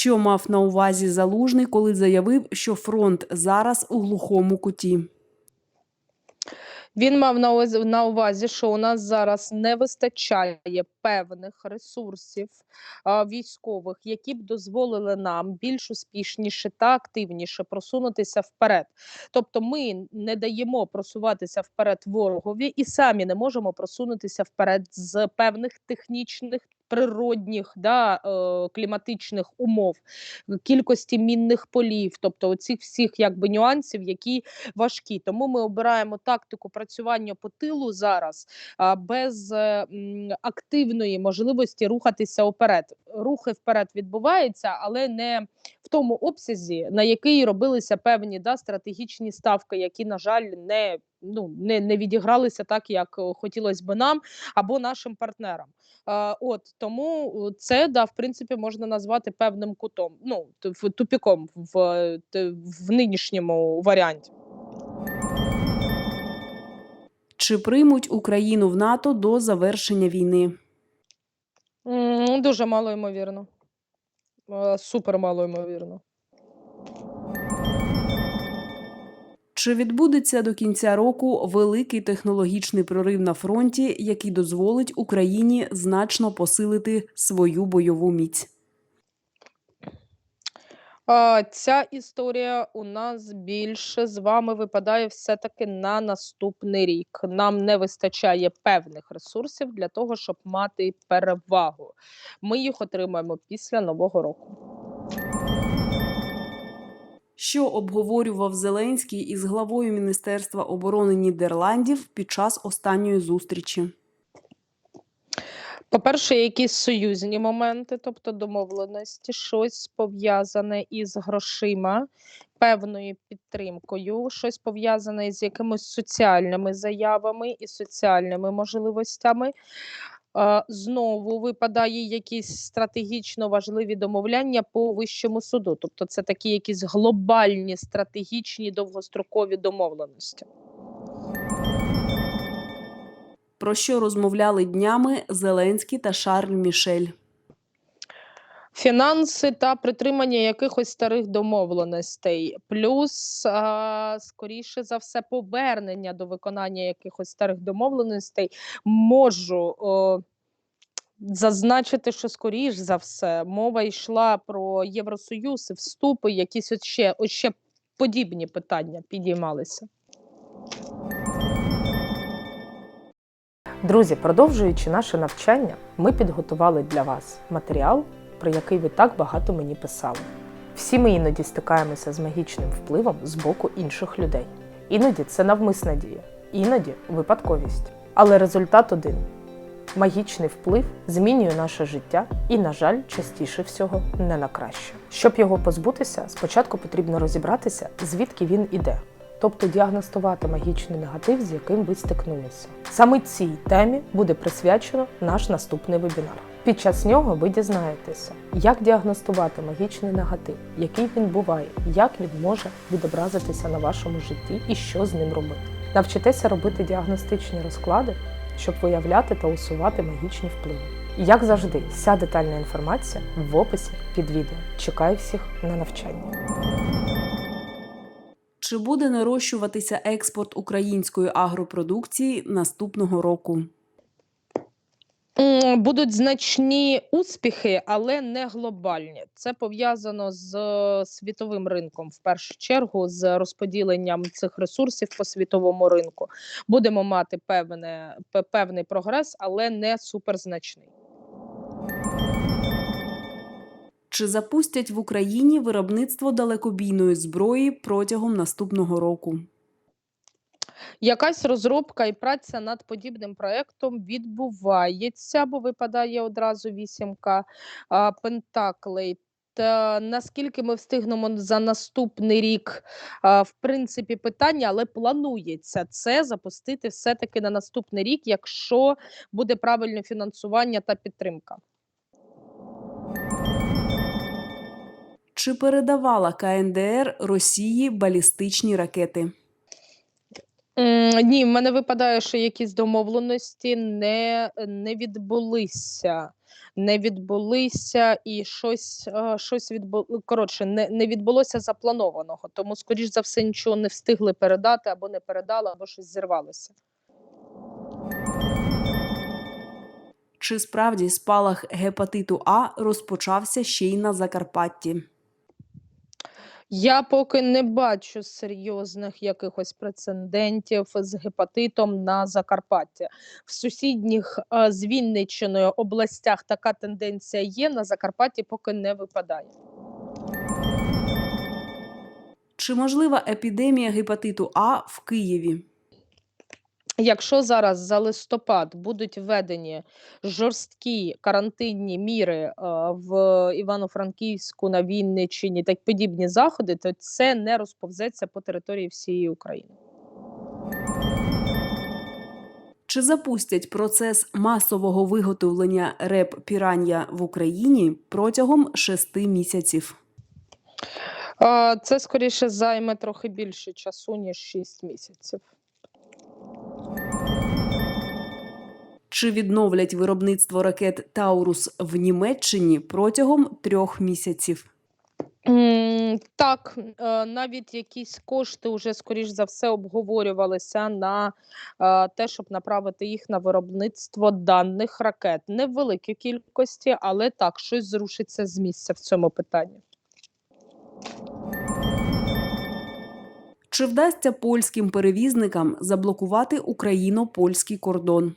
Що мав на увазі залужний, коли заявив, що фронт зараз у глухому куті? Він мав на увазі, на увазі, що у нас зараз не вистачає певних ресурсів а, військових, які б дозволили нам більш успішніше та активніше просунутися вперед. Тобто, ми не даємо просуватися вперед ворогові і самі не можемо просунутися вперед з певних технічних. Природних да, е, кліматичних умов, кількості мінних полів, тобто оцих всіх якби нюансів, які важкі. Тому ми обираємо тактику працювання по тилу зараз а, без е, активної можливості рухатися вперед. Рухи вперед відбуваються, але не в тому обсязі, на який робилися певні да, стратегічні ставки, які, на жаль, не ну не, не відігралися так, як е, хотілося би нам або нашим партнерам. А, от тому е, це да, в принципі, можна назвати певним кутом, ну тупіком в, е, в нинішньому варіанті. Чи приймуть Україну в НАТО до завершення війни? Дуже мало ймовірно. Е, Супер мало ймовірно. Чи відбудеться до кінця року великий технологічний прорив на фронті, який дозволить Україні значно посилити свою бойову міць? Ця історія у нас більше з вами випадає все-таки на наступний рік. Нам не вистачає певних ресурсів для того, щоб мати перевагу. Ми їх отримаємо після нового року. Що обговорював Зеленський із главою Міністерства оборони Нідерландів під час останньої зустрічі? По-перше, якісь союзні моменти, тобто домовленості, щось пов'язане із грошима, певною підтримкою, щось пов'язане з якимись соціальними заявами і соціальними можливостями. Е, Знову випадає якісь стратегічно важливі домовляння по вищому суду. Тобто, це такі якісь глобальні стратегічні довгострокові домовленості. Про що розмовляли днями Зеленський та Шарль Мішель? Фінанси та притримання якихось старих домовленостей, плюс, а, скоріше за все, повернення до виконання якихось старих домовленостей. Можу о, зазначити, що скоріш за все мова йшла про Євросоюз і вступи, якісь ще, ще подібні питання підіймалися. Друзі, продовжуючи наше навчання, ми підготували для вас матеріал, про який ви так багато мені писали. Всі ми іноді стикаємося з магічним впливом з боку інших людей. Іноді це навмисна дія, іноді випадковість. Але результат один: магічний вплив змінює наше життя і, на жаль, частіше всього не на краще. Щоб його позбутися, спочатку потрібно розібратися, звідки він іде, тобто діагностувати магічний негатив, з яким ви стикнулися. Саме цій темі буде присвячено наш наступний вебінар. Під час нього ви дізнаєтеся, як діагностувати магічний негатив, який він буває, як він може відобразитися на вашому житті і що з ним робити. Навчитеся робити діагностичні розклади, щоб виявляти та усувати магічні впливи. Як завжди, вся детальна інформація в описі під відео. Чекаю всіх на навчання. Чи буде нарощуватися експорт української агропродукції наступного року? Будуть значні успіхи, але не глобальні. Це пов'язано з е, світовим ринком, в першу чергу, з розподіленням цих ресурсів по світовому ринку. Будемо мати певне, певний прогрес, але не суперзначний. Чи запустять в Україні виробництво далекобійної зброї протягом наступного року? Якась розробка і праця над подібним проектом відбувається, бо випадає одразу вісімка пентаклей. Та наскільки ми встигнемо за наступний рік, в принципі, питання, але планується це запустити все-таки на наступний рік, якщо буде правильне фінансування та підтримка. Чи передавала КНДР Росії балістичні ракети? Ні, в мене випадає, що якісь домовленості не, не відбулися. Не відбулися і щось, е, щось відбу... коротше, не, не відбулося запланованого. Тому, скоріш за все, нічого не встигли передати або не передали, або щось зірвалося. Чи справді спалах гепатиту А розпочався ще й на Закарпатті? Я поки не бачу серйозних якихось прецедентів з гепатитом на Закарпатті. В сусідніх е, з Вінниччиною областях така тенденція є. На Закарпатті поки не випадає. Чи можлива епідемія гепатиту А в Києві? Якщо зараз за листопад будуть введені жорсткі карантинні міри е, в Івано-Франківську на Вінниччині та подібні заходи, то це не розповзеться по території всієї України. Чи запустять процес масового виготовлення реп піран'я в Україні протягом шести місяців? Е, Це скоріше займе трохи більше часу ніж 6 місяців. Чи відновлять виробництво ракет Таурус в Німеччині протягом трьох місяців? Так, е, навіть якісь кошти вже скоріш за все обговорювалися на е, те, щоб направити їх на виробництво даних ракет. Не в великій кількості, але так, щось зрушиться з місця в цьому питанні. Чи вдасться польським перевізникам заблокувати україно-польський кордон?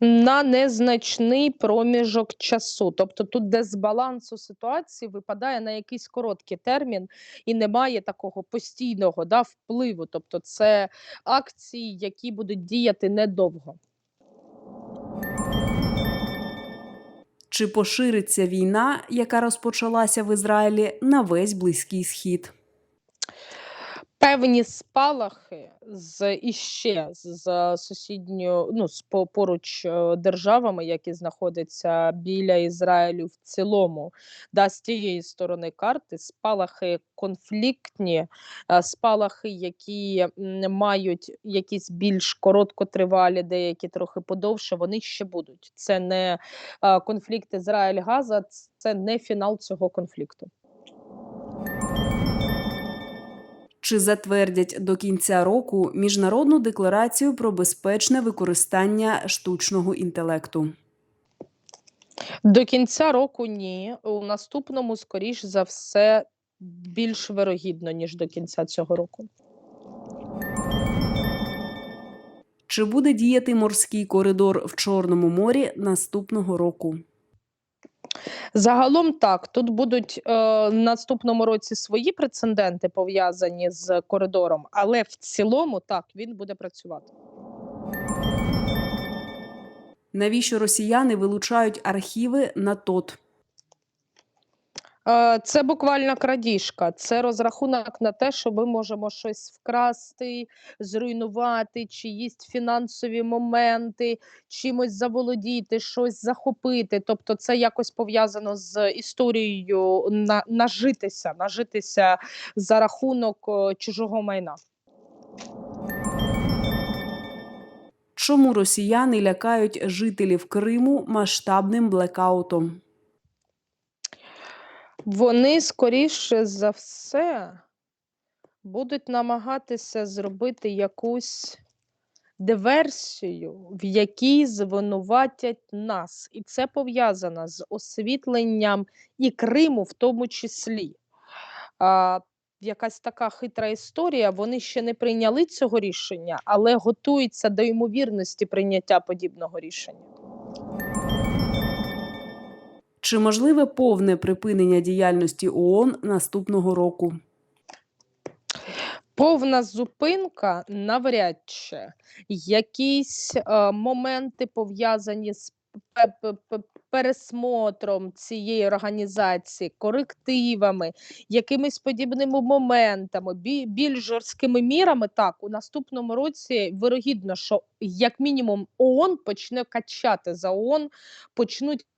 На незначний проміжок часу. Тобто тут дисбалансу ситуації випадає на якийсь короткий термін і немає такого постійного да, впливу. Тобто, це акції, які будуть діяти недовго. Чи пошириться війна, яка розпочалася в Ізраїлі, на весь близький схід? Певні спалахи з іще з сусідньою, ну з поруч е, державами, які знаходяться біля Ізраїлю в цілому, да, з тієї сторони карти, спалахи конфліктні, е, спалахи, які мають якісь більш короткотривалі, деякі трохи подовше, вони ще будуть. Це не е, конфлікт Ізраїль-Газа, це не фінал цього конфлікту. Чи затвердять до кінця року міжнародну декларацію про безпечне використання штучного інтелекту? До кінця року ні. У наступному, скоріш за все, більш вирогідно, ніж до кінця цього року. Чи буде діяти морський коридор в Чорному морі наступного року? Загалом так, тут будуть е, наступному році свої прецеденти пов'язані з коридором, але в цілому так він буде працювати. Навіщо росіяни вилучають архіви на ТОТ? Е, Це буквально крадіжка, це розрахунок на те, що ми можемо щось вкрасти, зруйнувати, чиїсь фінансові моменти, чимось заволодіти, щось захопити. Тобто, це якось пов'язано з історією на, нажитися, нажитися за рахунок е, чужого майна. Чому росіяни лякають жителів Криму масштабним блекаутом? Вони скоріше за все будуть намагатися зробити якусь диверсію, в якій звинуватять нас. І це пов'язано з освітленням і Криму в тому числі. А, якась така хитра історія. Вони ще не прийняли цього рішення, але готуються до ймовірності прийняття подібного рішення. Чи можливе повне припинення діяльності ООН наступного року? Повна зупинка навряд чи якісь е, моменти пов'язані з пе- пе- пе- пересмотром цієї організації, корективами, якимись подібними моментами, більш жорсткими мірами. Так, у наступному році вирогідно, що як мінімум ООН почне качати за ООН, почнуть